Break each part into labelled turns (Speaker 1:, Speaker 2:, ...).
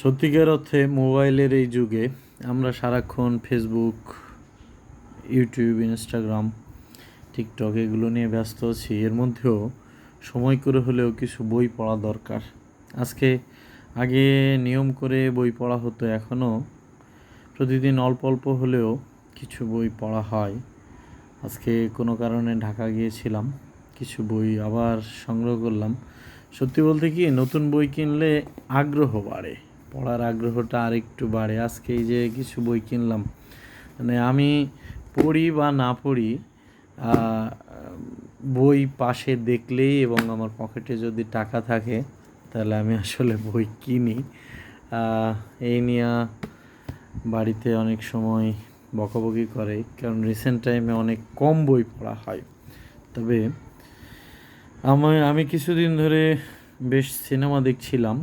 Speaker 1: সত্যিকার অর্থে মোবাইলের এই যুগে আমরা সারাক্ষণ ফেসবুক ইউটিউব ইনস্টাগ্রাম টিকটক এগুলো নিয়ে ব্যস্ত আছি। এর মধ্যেও সময় করে হলেও কিছু বই পড়া দরকার। আজকে আগে নিয়ম করে বই পড়া হতো এখনও প্রতিদিন অল্প অল্প হলেও কিছু বই পড়া হয়। আজকে কোনো কারণে ঢাকা গিয়েছিলাম, কিছু বই আবার সংগ্রহ করলাম। সত্যি বলতে কি, নতুন বই কিনলে আগ্রহ বাড়ে। পড়ার আগ্রহটা আর একটু বাড়ে। আজকে এই যে কিছু বই কিনলাম মানে আমি পড়ি বা না পড়ি বই পাশে দেখলেই এবং আমার পকেটে যদি টাকা থাকে, তাহলে আমি আসলে বই কিনি। এই নিয়ে বাড়িতে অনেক সময় বকাবকি করে, কারণ রিসেন্ট টাইমে অনেক কম বই পড়া হয়। তবে আমি আমি কিছুদিন ধরে বেশ সিনেমা দেখছিলাম।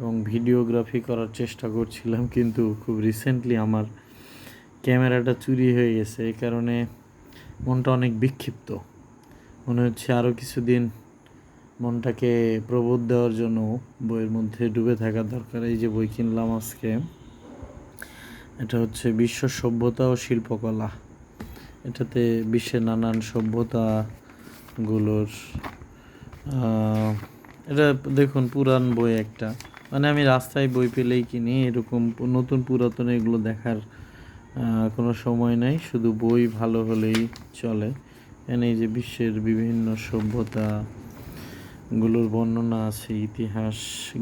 Speaker 1: এবং ভিডিওগ্রাফি করার চেষ্টা করছিলাম, কিন্তু খুব রিসেন্টলি আমার ক্যামেরাটা চুরি হয়ে গেছে। এই কারণে মনটা অনেক বিক্ষিপ্ত। মনে হচ্ছে আরও কিছুদিন মনটাকে প্রবোধ দেওয়ার জন্য বইয়ের মধ্যে ডুবে থাকা দরকার। এই যে বই কিনলাম আজকে, এটা হচ্ছে বিশ্ব সভ্যতা ও শিল্পকলা। এটাতে বিশ্বের নানান সভ্যতাগুলোর এটা দেখুন পুরান বই একটা। মানে আমি রাস্তায় বই পেলেই কিনি, এরকম নতুন পুরাতন এগুলো দেখার কোনো সময় নাই। শুধু বই ভালো হলেই চলে। এখানে এই যে বিশ্বের বিভিন্ন সভ্যতা, গুলোর বর্ণনা আছে, ইতিহাস,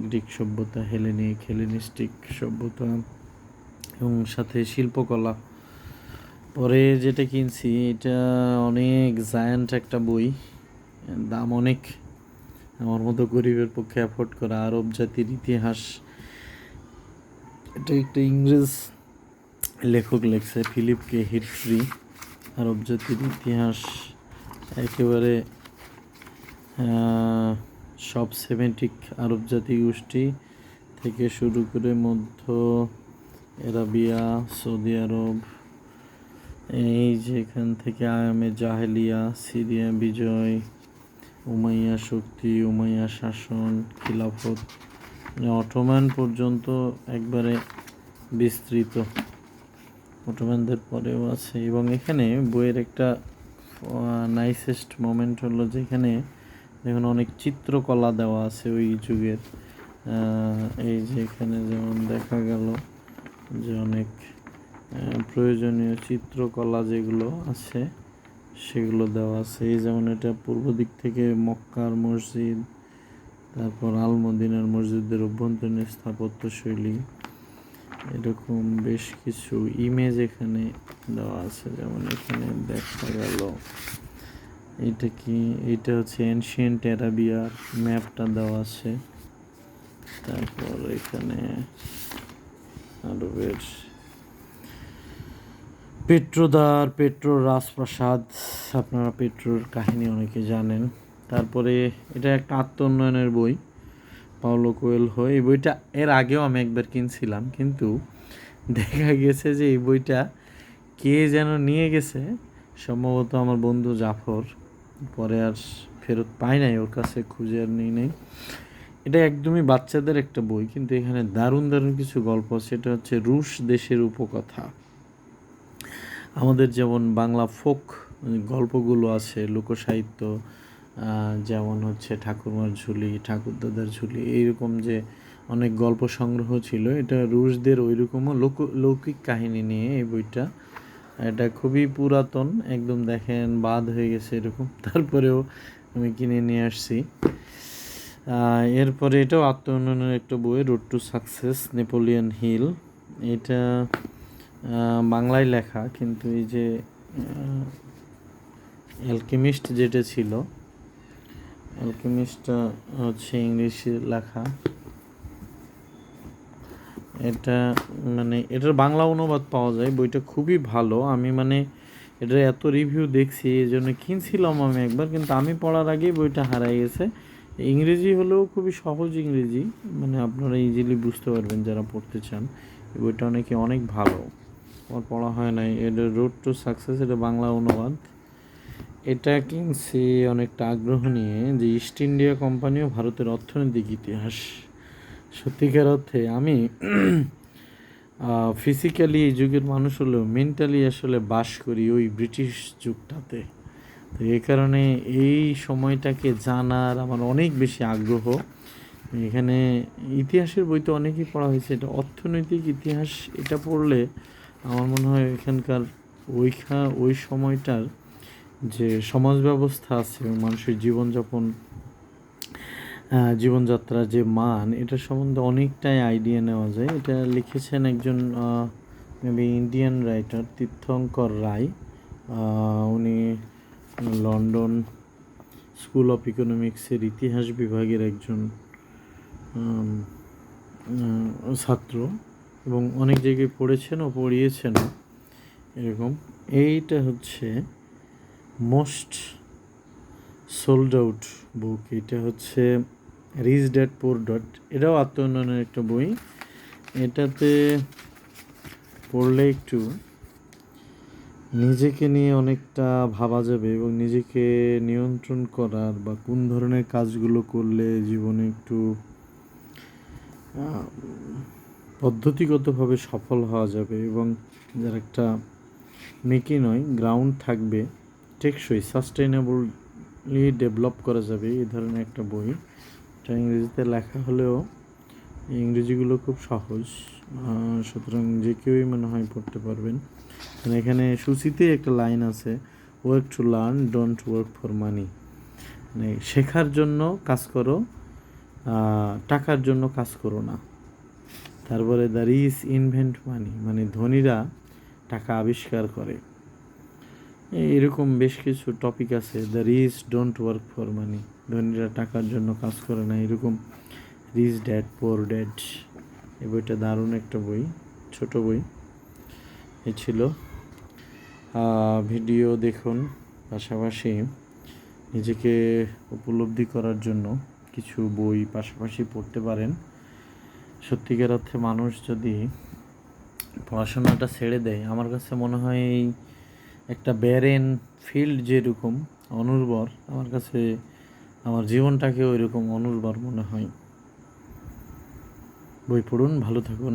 Speaker 1: গ্রিক সভ্যতা, হেলেনিক, হেলেনিস্টিক সভ্যতা, এবং সাথে শিল্পকলা। পরে যেটা কিনছি, এটা অনেক জায়ান্ট একটা বই, দাম অনেক। আমার মতো গরিবের পক্ষে অ্যাফোর্ড করা আরব জাতির ইতিহাস। এটা একটা ইংরেজ লেখক লেখছে, ফিলিপ কে হিটফ্রি। আরব জাতির ইতিহাস একেবারে সব সেমেটিক আরব জাতি গোষ্ঠী থেকে শুরু করে মধ্য এরাবিয়া সৌদি আরব, এই যেখান থেকে আয়ামে জাহেলিয়া, সিরিয়া বিজয় উমাইয়া শক্তি, উমাইয়া শাসন, খিলাফত মানে অটোম্যান পর্যন্ত একবারে বিস্তৃত। অটোম্যানদের পরেও আছে। এবং এখানে বইয়ের একটা নাইসেস্ট মোমেন্ট হলো যেখানে দেখুন অনেক চিত্রকলা দেওয়া আছে ওই যুগের। এই যে এখানে যেমন দেখা গেল যে অনেক প্রয়োজনীয় চিত্রকলা যেগুলো আছে সেগুলো দেওয়া আছে। যেমন এটা পূর্ব দিক থেকে মক্কার মসজিদ, তারপর আল মদিনার মসজিদের অভ্যন্তরীণ স্থাপত্য শৈলী এরকম বেশ কিছু ইমেজ এখানে দেওয়া আছে। যেমন এখানে দেখা গেল, এটা কি, এটা হচ্ছে এনশিয়েন্ট অ্যারাবিয়ার ম্যাপটা দেওয়া আছে। তারপর এখানে আরবের পেট্রোদার পেট্রো রাজপ্রাসাদ আপনারা পেট্রোর কাহিনী অনেকে জানেন। তারপরে এটা একটা আত্ম উন্নয়নের বই, পাওলো কোয়েলহো। এই বইটা এর আগেও আমি একবার কিনছিলাম, কিন্তু দেখা গেছে যে এই বইটা কে যেন নিয়ে গেছে। সম্ভবত আমার বন্ধু জাফর, পরে আর ফেরত পাই নাই, ওর কাছে খুঁজে আর নিয়ে নেই নাই। এটা একদমই বাচ্চাদের একটা বই, কিন্তু এখানে দারুণ দারুণ কিছু গল্প আছে। এটা হচ্ছে রুশ দেশের উপকথা। আমাদের যেমন বাংলা ফোক গল্পগুলো আছে, লোকসাহিত্য যেমন হচ্ছে ঠাকুরমার ঝুলি ঠাকুরদাদার ঝুলি, এইরকম যে অনেক গল্প সংগ্রহ ছিল, এটা রুশদের ওইরকমও লোক, লৌকিক কাহিনী নিয়ে এই বইটা। এটা খুবই পুরাতন, একদম দেখেন বাদ হয়ে গেছে এরকম, তারপরেও আমি কিনে নিয়ে আসছি। এরপরে এটাও আত্ম উন্নয়নের একটা বই road to success Napoleon Hill এটা বাংলায় লেখা, কিন্তু এই যে অ্যালকেমিস্ট যেটা ছিল অ্যালকেমিস্টটা হচ্ছে ইংলিশে লেখা। এটা মানে এটার বাংলা অনুবাদ পাওয়া যায়, বইটা খুবই ভালো। আমি মানে এটার এত রিভিউ দেখছি এই জন্য কিনছিলাম আমি একবার, কিন্তু আমি পড়ার আগেই বইটা হারাই গেছে। ইংরেজি হলেও খুবই সহজ ইংরেজি মানে আপনারা ইজিলি বুঝতে পারবেন যারা পড়তে চান। এই বইটা অনেকে অনেক ভালো। আমার পড়া হয় নাই এটা রোড টু সাকসেস এটা বাংলা অনুবাদ। এটা কিনছি অনেকটা আগ্রহ নিয়ে যে ইস্ট ইন্ডিয়া কোম্পানিও ভারতের অর্থনৈতিক ইতিহাস। সত্যিকার অর্থে আমি ফিজিক্যালি এই যুগের মানুষ হলেও মেন্টালি আসলে বাস করি ওই ব্রিটিশ যুগটাতে। তো এই কারণে এই সময়টাকে জানার আমার অনেক বেশি আগ্রহ। এখানে ইতিহাসের বই তো অনেকই পড়া হয়েছে, এটা অর্থনৈতিক ইতিহাস, এটা পড়লে আমার মনে হয় এখানকার ওইখা, ওই সময়টার যে সমাজ ব্যবস্থা আছে এবং মানুষের জীবনযাপন জীবনযাত্রার যে মান, এটা সম্বন্ধে অনেকটাই আইডিয়া নেওয়া যায়। এটা লিখেছেন একজন maybe Indian writer Tirthankar Roy. উনি লন্ডন স্কুল অফ ইকোনমিক্সের ইতিহাস বিভাগের একজন ছাত্র এবং অনেক জায়গায় পড়েছেন ও পড়িয়েছেনও এরকম। এইটা হচ্ছে মোস্ট সোল্ড আউট বুক, এটা হচ্ছে রিচ ড্যাট পোর ডট, এটাও আত্ম উন্নয়নের একটা বই। এটাতে পড়লে একটু নিজেকে নিয়ে অনেকটা ভাবা যাবে এবং নিজেকে নিয়ন্ত্রণ করার বা কোন ধরনের কাজগুলো করলে জীবনে একটু পদ্ধতিগতভাবে সফল হওয়া যাবে এবং যার একটা মেকি নয় গ্রাউন্ড থাকবে। টেকসই সাস্টেইনেবলি ডেভেলপ করা যাবে, এই ধরনের একটা বই। এটা ইংরেজিতে লেখা হলেও ইংরেজিগুলো খুব সহজ। সুতরাং যে কেউই মনে হয় পড়তে পারবেন। মানে এখানে সূচিতে একটা লাইন আছে work to learn don't work for money মানে শেখার জন্য কাজ করো টাকার জন্য কাজ করো না। তারপরে দ্য রিস ইনভেন্ট মানি মানে ধনীরা টাকা আবিষ্কার করে। এরকম বেশ কিছু টপিক আছে। The rich don't work for money ধনীরা টাকার জন্য কাজ করে না। এরকম রিচ ড্যাড পোর ড্যাড এই বইটা দারুণ একটা বই, ছোট বই। এ ছিল। ভিডিও দেখুন। পাশাপাশি নিজেকে উপলব্ধি করার জন্য কিছু বই পাশাপাশি পড়তে পারেন। সত্যিকার অর্থে মানুষ যদি পড়াশোনাটা ছেড়ে দেয়, আমার কাছে মনে হয় এই একটা ব্যারেন ফিল্ড যেরকম, অনুর্বর, আমার কাছে আমার জীবনটাকে ওই রকম অনুর্বর মনে হয়। বই পড়ুন, ভালো থাকুন।